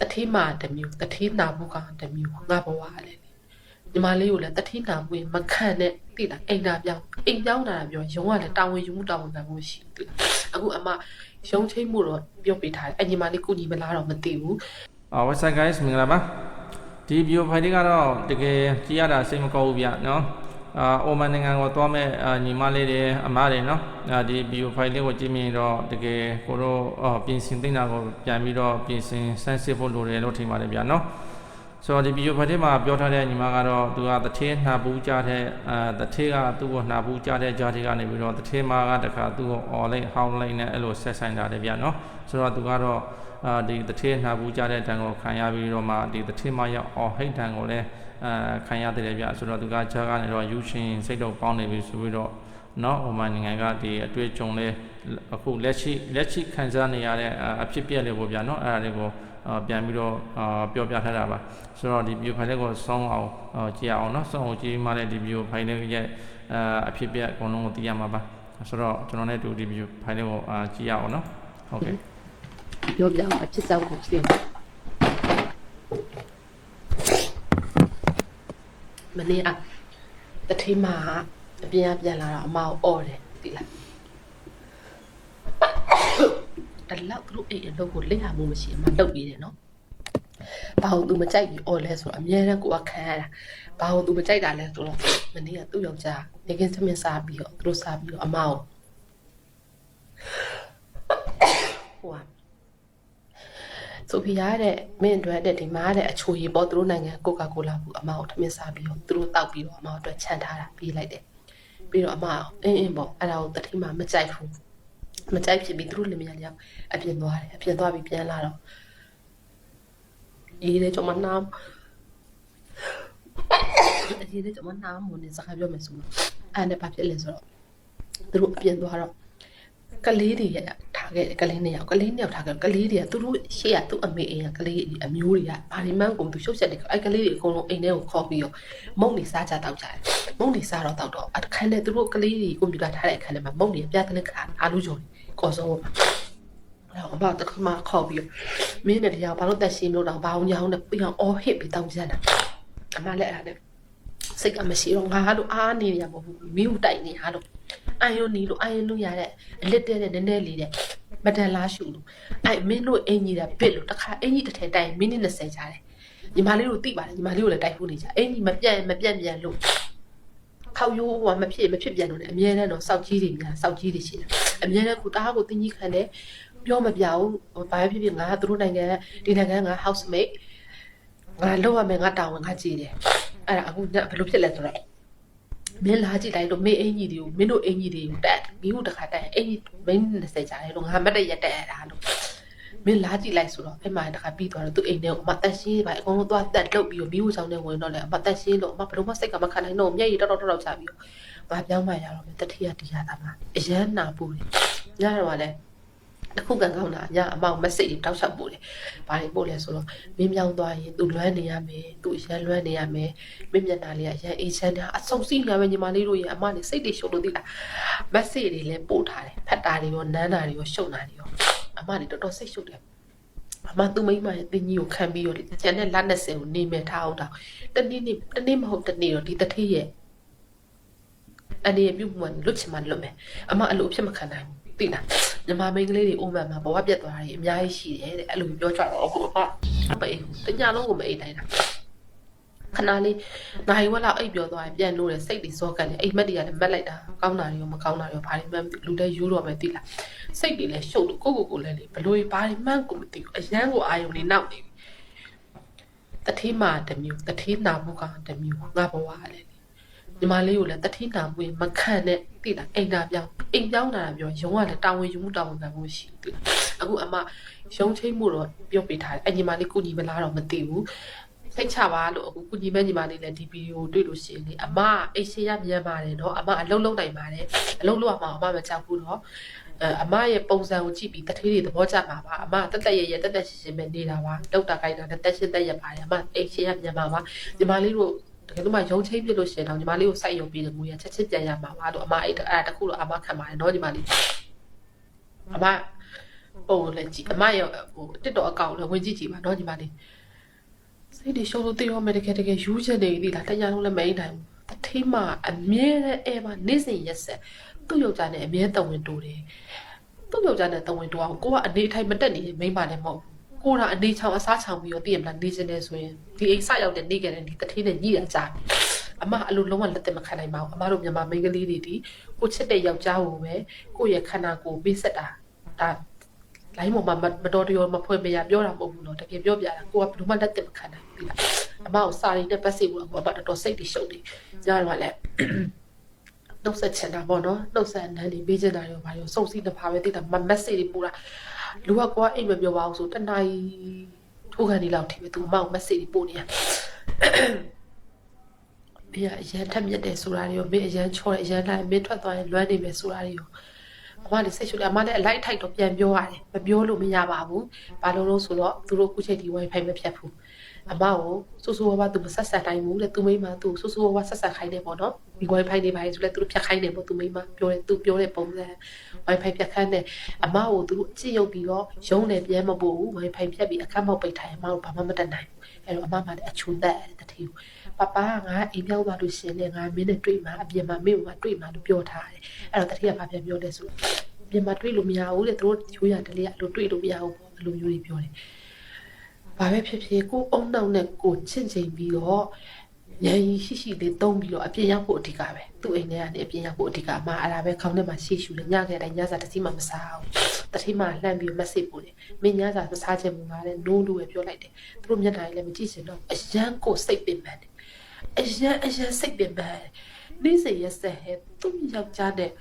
တတိမာတစ်မျိုးတတိနာမှုကတစ်မျိုးငါဘဝလည်းညီမလေးကိုလည်းတတိနာမှုရင်မခံနဲ့တိလားအိမ်သာပြောင်းအိမ်ပြောင်းလာတာပြောရုံကလည်းတာဝန်ယူမှုတာဝန်ခံမှုရှိတယ်အခုအမရုံချင်းမှုတော့ပြုတ်ပေးထားတယ်အညီမလေးကုညီမလားတော့မသိဘူး အော် what's up guys မင်္ဂလာပါဒီ video file တွေကတော့တကယ်ကြည့်ရတာစိတ်မကောင်းဘူးဗျเนาะ အာအိုမန်နိုင်ငံကိုသွားမဲ့ညီမလေးတွေအမတွေနော်ဒီ bio file လေးကိုကြည့်မြင်တော့တကယ်ကိုတို့ပြင်ဆင်သိတာကိုပြန်ပြီးတော့ပြင်ဆင်ဆန်းစစ်ဖို့လိုတယ်လို့ထင်ပါတယ်ဗျာနော်ဆိုတော့ဒီ bio file ထဲမှာပြောထားတဲ့ညီမကတော့သူကတထေးနှာပူးကြတဲ့အာတထေးကသူ့ကိုနှာပူးကြတဲ့ကြားတွေကနေပြီးတော့တထေးမကတခါသူ့ကိုအော်လိုက်ဟောင်းလိုက်နဲ့အဲ့လိုဆက်ဆိုင်တာတယ်ဗျာနော်ဆိုတော့သူကတော့ အာဒီတထေးနှာဘူးကြတဲ့တန်ကိုခံရပြီးတော့မှဒီတထေးမရောက်အော်ဟိတ်တန်ကိုလည်းအာခံရတဲ့ပြဆိုတော့သူကခြားကနေတော့ယူရှင်စိတ်တော့ပေါင်းနေပြီဆိုပြီးတော့နော်ဟိုမှာနိုင်ငံကဒီအတွေ့အကြုံလဲအခုလက်ရှိလက်ရှိခံစားနေရတဲ့အဖြစ်ပြက်လေးပေါ့ဗျာနော်အဲ့ဒါတွေကိုပြန်ပြီးတော့ပြောပြထားတာပါဆိုတော့ဒီ view file ကိုစောင်းအောင်ကြည့်အောင်နော်စောင်းအောင်ကြည့်မှလည်းဒီ view file ရဲ့အဖြစ်ပြက်အကုန်လုံးကိုသိရမှာပါဆိုတော့ကျွန်တော်လည်းဒီ view file ကိုကြည့်ရအောင်နော်ဟုတ်ကဲ့ ပြောပြအောင်အဖြစ်ကြောင့်ကိုသိမနေ့ကတတိမာအပြင်အပြန်လာတော့အမကိုអော်တယ်သိလားတလောက်သူတို့အိမ်အလုပ်ကိုလက်ရမှုမရှိအမလုပ်ပြီးတယ်နော်ဘာလို့ तू မကြိုက်ပြီးអော်လဲဆိုတော့အများနဲ့ကိုကခံရတာဘာလို့ तू မကြိုက်တာလဲဆိုတော့မနေ့ကသူ့ယောက်ျားနေကင်းသမင်းစားပြီးတော့သူတို့စားပြီးတော့အမကိုဟိုက ဆိုဖီယာတဲ့မင်းအတွက်တဲ့ဒီမားတဲ့အချိုရည်ပေါ့သူတို့နိုင်ငံကိုကာကိုလာဘူးအမကိုထမင်းစားပြီးတော့သူတို့တောက်ပြီးတော့အမအတွက်ခြံထားတာပြီးလိုက်တယ်ပြီးတော့အမအင်းအင်းပေါ့အဲ့ဒါကိုတတိမာမကြိုက်ဘူးမကြိုက်ဖြစ်ပြီးသူတို့လင်မယားကြောင့်အပြင်သွားတယ်အပြင်သွားပြီးပြန်လာတော့အေးလေကျွန်မနားအေးလေကျွန်မနားမနေစကားပြောမယ်ဆိုတော့အဲ့ဒါဘာဖြစ်လဲဆိုတော့သူတို့အပြင်သွားတော့ကလေးတွေရ ထားခဲ့တယ်ကလေးနှစ်ယောက်ကလေးနှစ်ယောက်ထားခဲ့တယ်ကလေးတွေကသူတို့ရှေ့ကသူ့အမေအိမ်ကကလေးအမျိုးတွေကဘာဒီမှန်းကုန်သူရှုပ်ချက်တွေအဲ့ကလေးတွေအကုန်လုံးအိမ်ထဲကိုခေါ်ပြီးတော့မုံနေစားကြတောက်ကြတယ်မုံနေစားတော့တောက်တော့အခန်းထဲသူတို့ကလေးတွေကွန်ပျူတာထားတဲ့အခန်းထဲမှာမုံနေပြတဲ့ခါအာလူဂျုံကော်စုံအဲ့တော့အမတခါမှခေါ်ပြီးမင်းနဲ့တရားဘာလို့တက်ရှင်းလို့တော့ဘာအောင်ကြောင်းနဲ့ပြန်အော်ဟစ်ပြီးတောက်ကြတာအမလည်းအဲ့ဒါနဲ့စိတ်ကမရှိတော့ငါတို့အားနေရမှာမဟုတ်ဘူးမိဦးတိုက်နေဟာလို့ အာယုန်နီလို့အာယုန်လို့ရတဲ့အလစ်တဲ့တဲ့နည်းနည်းလေးတဲ့မတန်လားရှူလို့အဲ့မင်းတို့အင်ကြီးတာပစ်လို့တခါအင်ကြီးတစ်ထည်တိုင်မိနစ်20ကြာတယ်ညီမလေးတို့သိပါတယ်ညီမလေးတို့လည်းတိုက်ဖို့နေကြအင်ကြီးမပြတ်မပြတ်ပြန်လို့ခေါရိုးဟိုမဖြစ်မဖြစ်ပြန်လို့လည်းအမြဲတမ်းတော့စောက်ကြီးတွေများစောက်ကြီးတွေရှိတယ်အမြဲတမ်းကိုတားကိုတင်းကြီးခံတယ်ပြောမပြဘူးဘာဖြစ်ဖြစ်ငါကသူတို့နိုင်ငံဒီနိုင်ငံက housemate ငါလောက်ရမယ်ငါတာဝန်ငါကြည့်တယ်အဲ့ဒါအခုဘယ်လိုဖြစ်လဲဆိုတော့ မင်းလာကြည့်လိုက်လို့မင်းအင်ကြီးတွေကိုမင်းတို့အင်ကြီးတွေကိုတက်မင်းတို့တခါတက်အင်ကြီးမင်း20ကြာတယ်လို့ငါမတ်တရက်တက်ရတာလို့မင်းလာကြည့်လိုက်ဆိုတော့အဲ့မှာတခါပြီးသွားတော့သူ့အိမ်ထဲကိုအမတက်ရှင်းပါအကုန်လုံးသွားတက်လုတ်ပြီးတော့မီးဝဆောင်နဲ့ဝင်တော့လေအမတက်ရှင်းလို့အမဘယ်လိုမှစိတ်ကမခံနိုင်တော့မျက်ရည်တော်တော်တော်ချပြီးတော့ငါပြောင်းမှရတော့တတိယတရားသားမှာအရန်နာပူတယ်ညတော့လည်း တခုကန်ကောင်းတာညအမောင်မက်ဆေ့တောက်လျှောက်ပို့တယ်။ဘာတွေပို့လဲဆိုတော့မင်းမြောင်းသွားရင်သူလွမ်းနေရမယ်။သူရန်လွမ်းနေရမယ်။မင်းမျက်နှာလေးကရန်အေးချမ်းတာအဆုံစီးနေရမယ်ညီမလေးတို့ရဲ့အမလေးစိတ်တွေရှုပ်လို့သိလား။မက်ဆေ့တွေလည်းပို့ထားတယ်။ဖတ်တာတွေရောနန်းတာတွေရောရှုပ်တာတွေရောအမလေးတော်တော်စိတ်ရှုပ်တယ်။အမသူ့မိမရဲ့တင်းကြီးကိုခံပြီးတော့ကျန်တဲ့လက်နဲ့စင်ကိုနေမဲ့ထားအောင်တော့တနေ့နေ့တနေ့မဟုတ်တနေ့တော့ဒီတထေးရဲ့အနေပြုတ်မှလွတ်ချင်မှလွတ်မယ်အမအဲ့လိုအဖြစ်မခံနိုင်ဘူးသိလား ညီမမိန်းကလေးတွေအိုးမှန်မှာဘဝပြတ်သွားတာကြီးအများကြီးရှိတယ်တဲ့အဲ့လိုပြောကြတော့အခုအမအမေတညလုံးကိုမအိတ်တိုင်းတာခဏလေးနိုင်ဝက်လောက်အိပ်ပြောသွားရင်ပြန်လို့တယ်စိတ်တွေစောကန်တယ်အိမ်မက်တွေကလည်းမက်လိုက်တာကောင်းတာတွေရောမကောင်းတာတွေရောဘာတွေမှမသိလူလည်းယူတော့မယ်သိလားစိတ်တွေလည်းရှုပ်လို့ကိုကိုကိုလည်းလေဘလို့ဘာတွေမှန်းကိုမသိဘူးအရန်ကိုအာယုံနေနောက်နေပြီတတိမာတစ်မျိုးတတိနာမှုကတစ်မျိုးငါဘဝလည်း ညီမလေးကိုလည်းတတိနာမွေးမခံနဲ့တိလားအိမ်သာပြောင်းအိမ်ပြောင်းလာတာပြောရုံးကလည်းတာဝန်ယူမှုတာဝန်ခံမှုရှိတိလားအခုအမရုံးချိတ်မှုတော့ပြောပေးထားတယ်အညီမလေးကုညီမလားတော့မသိဘူးဖိတ်ချပါလို့အခုကုညီမညီမလေးလည်းဒီဗီဒီယိုတွေ့လို့ရှိရင်လေအမအိတ်ရှေ့ရမြန်ပါတယ်နော်အမအလုံးလုံးနိုင်ပါတယ်အလုံးလုံးအောင်အမမကြောက်ဘူးတော့အမရဲ့ပုံစံကိုကြည့်ပြီးတထေးတွေသဘောကျမှာပါအမတက်တက်ရရတက်တက်ရှင်ရှင်ပဲနေတာပါလောက်တာကိုက်တာတက်တက်ရှင်တက်ရပါတယ်အမအိတ်ရှေ့ရမြန်ပါပါညီမလေးတို့ တကယ်လို့မှယုံချင်းပြစ်လို့ရှိရင်တော့ညီမလေးကိုစိုက်ယုံပြီးတယ်ငွေရချက်ချင်းပြန်ရမှာပါလို့အမအဲ့အဲ့တခုတော့အမခံပါတယ်နော်ညီမလေးအမဟိုလည်းကြည့်အမရဟိုတစ်တော်အကောင့်လည်းဝင်ကြည့်ကြည့်ပါနော်ညီမလေးစိတ်တွေရှုပ်လို့သိရောမယ်တကယ်တကယ်ယူးချက်နေသည်လားတရားလုံးလည်းမအိမ်နိုင်ဘူးတထိမှအမြဲတမ်းအဲမှာနေ့စဉ်ရက်ဆက်သူ့ယောက်ျားနဲ့အမြဲတဝင်တိုးတယ်သူ့ယောက်ျားနဲ့တဝင်တိုးအောင်ကိုကအနေထိုင်မတက်နေမိမ့်ပါလည်းမဟုတ်ဘူး ကိုကအနေချောင်အစားချောင်ပြီးတော့တည်ရမလားနေစင်းနေဆိုရင်ဒီအိမ်စရောက်တဲ့နေကြတဲ့ဒီတထိနဲ့ညိရကြတယ်အမအလိုလုံးဝလက်သက်မခံနိုင်ပါဘူးအမတို့မြန်မာမိန်းကလေးတွေဒီကိုချစ်တဲ့ယောက်ျားကိုပဲကိုယ့်ရဲ့ခန္ဓာကိုယ်ပေးဆက်တာဒါလိုင်းပေါ်မှာမတော်တရောမဖွင့်မရပြောတာမဟုတ်ဘူးနော်တကယ်ပြောပြတာကိုကဘယ်လိုမှလက်သက်မခံနိုင်ဘူးလားအမကိုစာရင်းနဲ့ပတ်စီဘူးတော့ဘာတော်တော်စိတ်တွေရှုပ်နေကြတော့လည်းနှုတ်ဆက်ချင်တာပေါ့နော်နှုတ်ဆက်နန်းနေပေးချင်တာရောဘာရောစုံစီးတစ်ဖာပဲတိတာမမက်ဆေ့တွေပို့တာ လူကကွာအိမ်မပြောပါဘူးဆိုတနားကြီးထိုးခံနေလောက်ထိပဲသူအမောက်မက်ဆေ့တွေပို့နေရမင်းကအရန်ထက်မြက်တယ်ဆိုတာတွေရောမင်းအရန်ချောတယ်အရန်လိုက်မင်းထွက်သွားရင်လွမ်းနေမယ်ဆိုတာတွေရောအမလည်းစိတ်ရှုပ်တယ်အမလည်းအလိုက်ထိုက်တော့ပြန်ပြောရတယ်မပြောလို့မရပါဘူးဘာလို့လို့ဆိုတော့သူတို့ခုချိန်ဒီ wifi မဖြတ်ဘူး အမကိုစူးစူးဝါးဝါသူမဆက်ဆက်တိုင်းဘူးလေသူမိမသူစူးစူးဝါးဝါဆက်ဆက်ခိုင်းတယ်ပေါ့နော်ဒီ wifi တွေပါလေဆိုလဲသူတို့ဖြတ်ခိုင်းတယ်ပေါ့သူမိမပြောတယ်သူပြောတဲ့ပုံစံ wifi ဖြတ်ခိုင်းတယ်အမကိုသူတို့အကြည့်ရုပ်ပြီးတော့ရုံးတယ်ပြန်မပို့ဘူး wifi ဖြတ်ပြီးအခက်မောက်ပိတ်ထားရင်အမတို့ဘာမှမတတ်နိုင်ဘူးအဲ့တော့အမမှလည်းအချွန်သက်တယ်တတိယပပကငါအိမ်ပြောင်းသွားလို့ရှရင်လေငါမင်းနဲ့တွေ့မှာအပြင်မှာမင်းကတွေ့မှာလို့ပြောထားတယ်အဲ့တော့တတိယဘာပြန်ပြောလဲဆိုအပြင်မှာတွေ့လို့မရဘူးလေသူတို့ရိုးရတလေးအဲ့လိုတွေ့လို့မရဘူးပေါ့အဲ့လိုမျိုးတွေပြောတယ် ဘာပဲဖြစ်ဖြစ်ကိုအုံနောက်နဲ့ကိုချင့်ချိန်ပြီးတော့ဉာဏ်ရှိရှိလေးတုံးပြီးတော့အပြင်ရောက်ဖို့အဓိကပဲသူ့အိမ်ထဲကနေအပြင်ရောက်ဖို့အဓိကမှအဲ့ဒါပဲခေါင်းထဲမှာရှိရှူတယ်ညခဲ့တိုင်းညစာတစ်စီးမှမစားဘူးတတိမှလှမ်းပြီးမစစ်ပို့တယ်မင်းညစာမစားချင်ဘူးငါလည်း no လို့ပဲပြောလိုက်တယ်သူတို့မျက်နှာကြီးလည်းမကြည့်ချင်တော့အရန်ကိုစိတ်ပင်ပန်းတယ်အရန်အရန်စိတ်ပင်ပန်းနေ့စဉ်ရက်ဆက်ဟဲ့သူ့ယောက်ျားနဲ့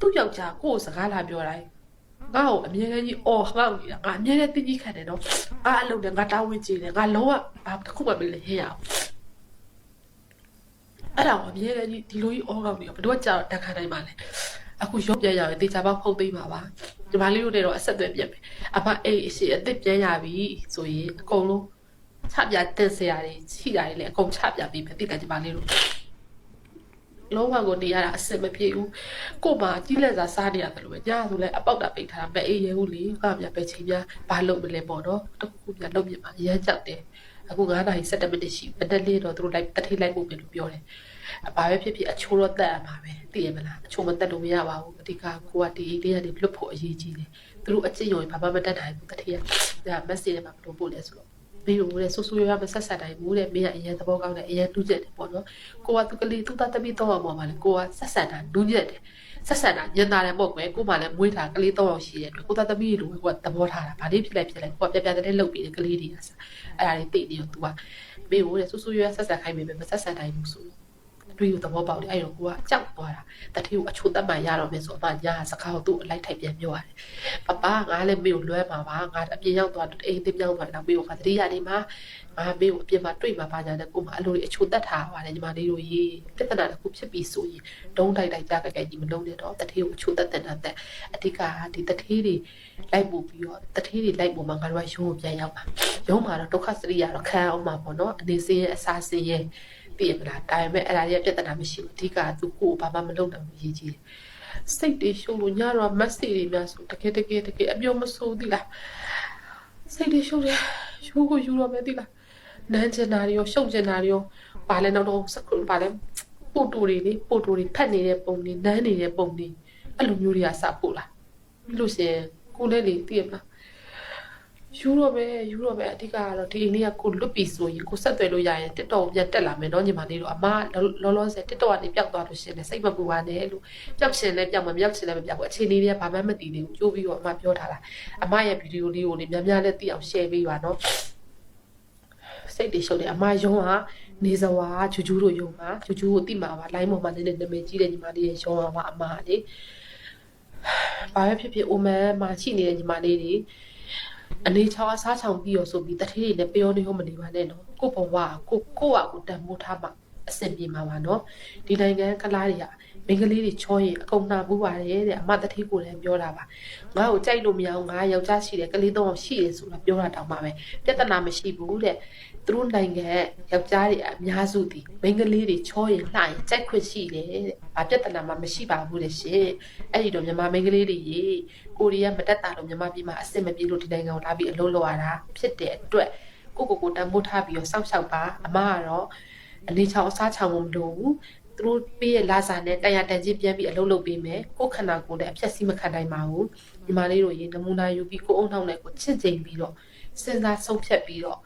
သူ့ယောက်ျားကိုယ်စကားလာပြောတိုင်း ငါ့ကိုအမြဲတမ်းကြီးအော်ငါ့ကိုငါအမြဲတမ်းတင်းကြီးခံတယ်နော်ငါအလုပ်နဲ့ငါတာဝန်ကြီးတယ်ငါလုံးဝဘာတစ်ခုမှမလုပ်ဟဲ့ရအောင်အဲ့ဒါကိုအမြဲတမ်းကြီးဒီလိုကြီးအော်ကောင်းနေဘယ်တော့ကြာတက်ခါနိုင်ပါလဲအခုရုပ်ပြန်ရရင်တေချာပေါက်ဖုတ်သိမ်းပါပါဒီမလေးတို့တွေတော့အဆက်အသွယ်ပြတ်ပဲအမအေးအရှိအစ်စ်ပြန်ရပြီဆိုရင်အကုန်လုံးချပြတက်စရာတွေချိတာတွေလည်းအကုန်ချပြပြီးပဲတိတယ်ဒီပါလေးတို့ လုံးဝကိုနေရတာအဆင်မပြေဘူးကို့မှာကြီးလက်စားစားနေရတယ်လို့ပဲညာဆိုလဲအပေါက်တာပိတ်ထားတာမအေးရဲဘူးလေငါမြပဲချိန်များဘာလုပ်မလဲပေါ့နော်တခုခုပြလုပ်ပြမှာရမ်းကြောက်တယ်အခု9နာရီ7မိနစ်ရှိမတက်လေးတော့သူတို့လိုက်တထိလိုက်ဖို့ပဲလို့ပြောတယ်အဘာပဲဖြစ်ဖြစ်အချိုးတော့တက်ရမှာပဲသိရမလားအချိုးမတက်လို့မရပါဘူးအဓိကကိုကဒီအိတ်လေးကနေလွတ်ဖို့အရေးကြီးတယ်သူတို့အကျင့်ရုံဘာမှမတက်နိုင်ဘူးတထိကဒါမက်ဆေ့ထဲမှာဘယ်လိုပို့လဲဆိုတော့ မင်းတို့လည်းဆူဆူရွရွမဆက်ဆက်တိုင်းဘူးတဲ့မင်းကအရင်သဘောကောင်းတယ်အရင်တူးကျက်တယ်ပေါ့နော်ကိုကသူကလေးသူ့သားသမီးတော့မှာပါလေကိုကဆက်ဆက်တာနူးညက်တယ်ဆက်ဆက်တာညင်တာလည်းမဟုတ်ပဲကိုမှလည်းမွေးတာကလေးတော့အောင်ရှိတဲ့အတွက်ကိုသားသမီးတို့ကိုကသဘောထားတာဗာလေးဖြစ်လိုက်ဖြစ်လိုက်ကိုကပြပြတဲ့လှုပ်ပြီးတဲ့ကလေးတွေကစားအဲ့ဒါလေးသိနေတော့ तू ကမင်းတို့လည်းဆူဆူရွရွဆက်ဆက်ခိုင်းမိပဲမဆက်ဆက်တိုင်းဘူးဆိုတွေ့ ရသဘောပေါက်တယ်အဲ့တော့ကိုကကြောက်သွားတာတတိကိုအချိုးတက်မှရတော့မယ်ဆိုတော့ညာစကားကိုသူ့အလိုက်ထိုက်ပြန်ပြောရတယ်ပပငါလည်းမင်းကိုလွဲမှာပါငါအပြင်ရောက်သွားအိမ်တင်ပြောင်းသွားတော့မင်းကိုကတတိယနေမှာငါမင်းကိုအပြင်မှာတွေ့မှာပါညာတဲ့ကိုမှအလိုအချိုးတက်ထားပါတယ်ညီမလေးတို့ရေပြဿနာတစ်ခုဖြစ်ပြီးဆိုရင်ဒုံးတိုက်တိုက်ကြကြကြကြီးမလုံးနဲ့တော့တတိကိုအချိုးတက်တဲ့တက်အဓိကဒီတတိတွေလိုက်ပို့ပြီးတော့တတိတွေလိုက်ပို့မှာငါတို့ကရုံးကိုပြန်ရောက်ပါရုံးမှာတော့ဒုက္ခစရိယာတော့ခံအောင်မှာပေါ့နော်အနေစင်းရဲ့အစာစင်းရဲ့ သိရမလားဒါပေမဲ့အဲ့ဒါတွေကပြဿနာမရှိဘူးအဓိကသူကိုယ်ဘာမှမလုပ်နိုင်ဘူးရေးကြည့်တယ်စိတ်တွေရှုံလို့ညတော့မက်ဆေ့တွေများဆိုတကယ်တကယ်တကယ်အပြောမဆိုးသီလားစိတ်တွေရှုံတယ်ယူကိုယူတော့မယ်သီလားနန်းချင်တာတွေရောရှုံချင်တာတွေရောပါလဲတော့တော့စကုပါလဲပို့တူတွေလေပို့တူတွေဖတ်နေတဲ့ပုံတွေနန်းနေတဲ့ပုံတွေအဲ့လိုမျိုးတွေကစပို့လာပြီးလို့ရှိရင်ကိုလည်းလေသိရမလား ယူတော့ပဲယူတော့ပဲအဓိကကတော့ဒီအိမ်လေးကကိုလွတ်ပြီဆိုရင်ကိုဆက်သွယ်လို့ရရင် TikTok ပြန်တက်လာမယ်เนาะညီမလေးတို့အမလောလောဆယ် TikTok ကနေပျောက်သွားလို့ရှိရင်စိတ်မပူပါနဲ့လို့ပျောက်ချင်လဲပျောက်မှာမပျောက်ချင်လဲမပျောက်ဘူးအခြေအနေတွေကဘာမှမသိသေးဘူးကြိုးပြီးတော့အမပြောထားတာအမရဲ့ဗီဒီယိုလေးကိုလေများများနဲ့သိအောင် share ပေးပါเนาะစိတ်တွေရှုပ်တယ်အမယုံကနေစဝါဂျူဂျူတို့ယုံပါဂျူဂျူကိုတိမှာပါ line ပေါ်မှာနေနေနာမည်ကြီးတဲ့ညီမလေးရဲ့ယုံပါပါအမလေဘာပဲဖြစ်ဖြစ်အိုမန်မှာရှိနေတဲ့ညီမလေးတွေ အနေချောင်းအစားချောင်ပြီးရောဆိုပြီးတထေးတွေနဲ့ပြောနေဟုတ်မနေပါနဲ့နော်ကိုဘဝကိုကိုကကိုတန်မိုးထားမှအဆင်ပြေမှာပါနော်ဒီနိုင်ငံကလားတွေကမိန်းကလေးတွေချောရင်အကုန်နှာပူပါတယ်တဲ့အမတတိကိုလည်းပြောတာပါငါ့ကိုကြိုက်လို့မရအောင်ငါယောက်ျားရှိတယ်ကလေးတော့ရှိတယ်ဆိုတာပြောတာတောင်မှပဲပြဿနာမရှိဘူးတဲ့ သူတို့နိုင်ငံယောက်ျားတွေအများစုဒီမိန်းကလေးတွေချောရင်လှရင်ကြိုက်ခွင့်ရှိတယ်တဲ့ဘာပြဿနာမှမရှိပါဘူးတဲ့ရှင်အဲ့ဒီတော့မြန်မာမိန်းကလေးတွေရေကိုရီးယားမတက်တာလို့မြန်မာပြည်မှာအစ်စ်မပြေလို့ဒီနိုင်ငံကိုလာပြီးအလုပ်လုပ်ရတာဖြစ်တဲ့အတွက်ကိုကိုကိုတန်ဖိုးထားပြီးတော့စောင့်ရှောက်ပါအမကတော့အနေချောင်အစားချောင်မလို့ဘူးသူတို့ပေးရလာစာနဲ့တန်ရတန်ကြီးပြန်ပြီးအလုပ်လုပ်ပေးမယ်ကိုခန္ဓာကိုယ်လည်းအဖြက်စီးမခံနိုင်ပါဘူးညီမလေးတို့ရေနမူနာယူပြီးကိုအုံနှောင်းနဲ့ကိုချစ်ချိန်ပြီးတော့စဉ်းစားဆုံးဖြတ်ပြီးတော့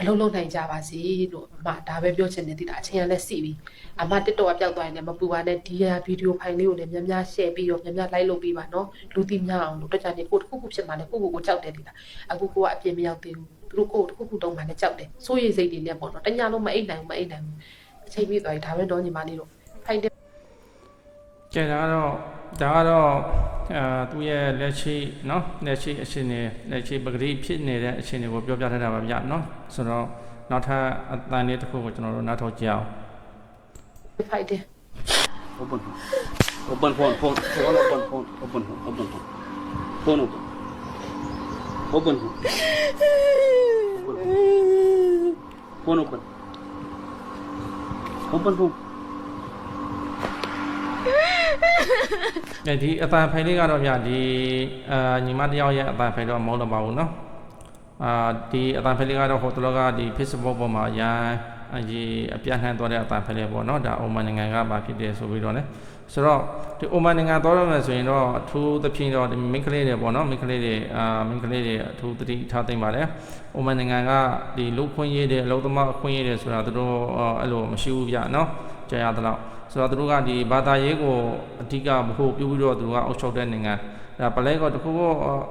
အလုပ်လုပ်နိုင်ကြပါစေလို့အမဒါပဲပြောချင်တယ်ဒီလားအချိန်ရလည်းစီပြီအမတစ်တော့ပျောက်သွားရင်လည်းမပူပါနဲ့ဒီဟာဗီဒီယိုဖိုင်လေးကိုလည်းများများ share ပြီးတော့များများ like လုပ်ပေးပါနော်လူသိများအောင်လို့တခြားနေကိုတစ်ခုခုဖြစ်မှလည်းကိုကိုကိုကြောက်တယ်ဒီလားအခုကိုကအပြင်းမရောက်သေးဘူးသူတို့ကိုတစ်ခုခုတုံးမှလည်းကြောက်တယ်စိုးရိမ်စိတ်တွေနဲ့ပေါ့နော်တညာလုံးမအိတ်နိုင်ဘူးမအိတ်နိုင်ဘူးအချိန်ပြီးသွားပြီဒါပဲတော့ညီမလေးတို့ဖိုင်တယ်ကျန်တာကတော့ ဒါကတော့အာသူ့ရဲ့လက်ရှိเนาะလက်ရှိအရှင်နေလက်ရှိပဂတိဖြစ်နေတဲ့အရှင်တွေကိုပြောပြထားတာပါဗျเนาะဆိုတော့နောက်ထပ်အတန်လေးတစ်ခုကိုကျွန်တော်တို့နားထောင်ကြည့်အောင် ဖိုင်တယ် Open phone. Open phone. Phone. Phone open. Phone. Open phone. Open phone. Phone open. Open phone. Phone open. Open phone. အဲဒီအတန်ဖိုင်လေးကတော့ဗျဒီအာညီမတစ်ယောက်ရဲ့အတန်ဖိုင်တော့မဟုတ်တော့ပါဘူးเนาะအာဒီအတန်ဖိုင်လေးကတော့ဟိုတလောကဒီ Facebook ပေါ်မှာရန်အကြီးအပြန့်နှံ့သွားတဲ့အတန်ဖိုင်လေးပေါ့เนาะဒါအိုမန်နိုင်ငံကပါဖြစ်တယ်ဆိုပြီးတော့ ਨੇ ဆိုတော့ဒီအိုမန်နိုင်ငံသွားရမယ်ဆိုရင်တော့အထူးသဖြင့်တော့ဒီမိန်းကလေးတွေပေါ့နော်မိန်းကလေးတွေအာမိန်းကလေးတွေအထူးသတိထားသိမ့်ပါတယ်အိုမန်နိုင်ငံကဒီလူခွင့်ရေးတွေအလုပ်သမားအခွင့်ရေးတွေဆိုတာသူတို့အဲ့လိုမရှိဘူးဗျနော်ကြာရသလောက် ဆိုတော့သူတို့ကဒီဘာသာရေးကိုအဓိကမဟုတ်ပြုပြီးတော့သူတို့ကအုပ်ချုပ်တဲ့နိုင်ငံဒါပလဲကတခုခု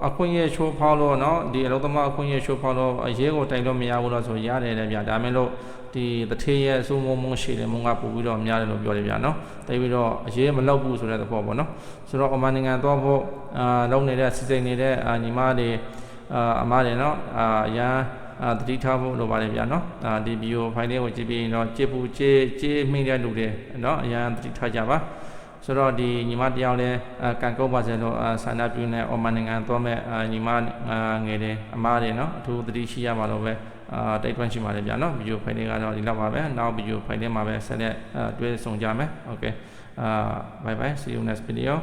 အခွင့်အရေးချိုးဖောက်လို့နော်ဒီအလုံးသမားအခွင့်အရေးချိုးဖောက်လို့အရေးကိုတိုင်လို့မရဘူးလို့ဆိုရတယ်လေဗျာဒါမှမဟုတ်ဒီတထေးရဲ့အစိုးမုံမုံရှိတယ်မုံကပို့ပြီးတော့များတယ်လို့ပြောတယ်ဗျာနော်တိတ်ပြီးတော့အရေးမလောက်ဘူးဆိုတဲ့သဘောပေါ့နော်ဆိုတော့အမနိုင်ငံတော့ဖို့အာလုံနေတဲ့စီစိန်နေတဲ့ညီမတွေအာအမတွေနော်အာရန် အာတတိထားဖို့လိုပါတယ်ဗျာနော်အာဒီဗီဒီယိုဖိုင်လေးကိုကြည့်ပြီးရင်တော့ကြည့်ဘူးကြည့်ကြည့်မိတဲ့လူတွေနော်အရန်တတိထားကြပါဆိုတော့ဒီညီမတယောက်လဲအကန်ကုန်းပါစေလို့အာဆန္ဒပြုနေအော်မန်နိုင်ငံသွားမဲ့အာညီမအာငယ်တွေအမားတွေနော်အထူးသတိရှိရပါလို့ပဲအာတိုက်တွန်းရှိပါတယ်ဗျာနော်ဗီဒီယိုဖိုင်လေးကတော့ဒီလောက်ပါပဲနောက်ဗီဒီယိုဖိုင်လေးမှာပဲဆက်လက်အာတွေ့ဆုံကြမယ်โอเคအာ bye bye see you next video